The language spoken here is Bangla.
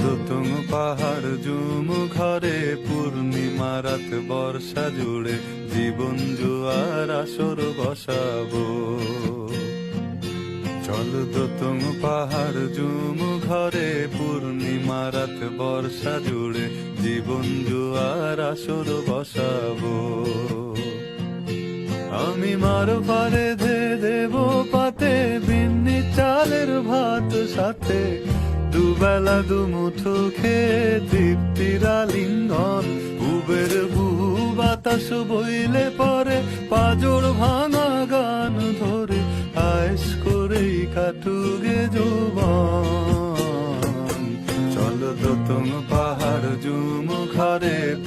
দোতং পাহাড় জুম ঘরে, পূর্ণিমা রাত বর্ষা জুড়ে জীবন জুয়ার আসর বসাবো। চল দোতং পাহাড় জুম ঘরে, পূর্ণিমা রাত বর্ষা জুড়ে জীবন জুয়ার আসর বসাবো। আমি মার পারে দে দেব পাতে, বিন্নি চালের ভাত সাথে। দুবেলা দুমুঠো খেয়ে তৃপ্তির আলিঙ্গন। উবের বহু বাতাস বইলে পরে পাজর ভাঙা গান ধরে আয়েস করেই কাটুগে যৌবন। চল তুম পাহাড় জুম ঘরে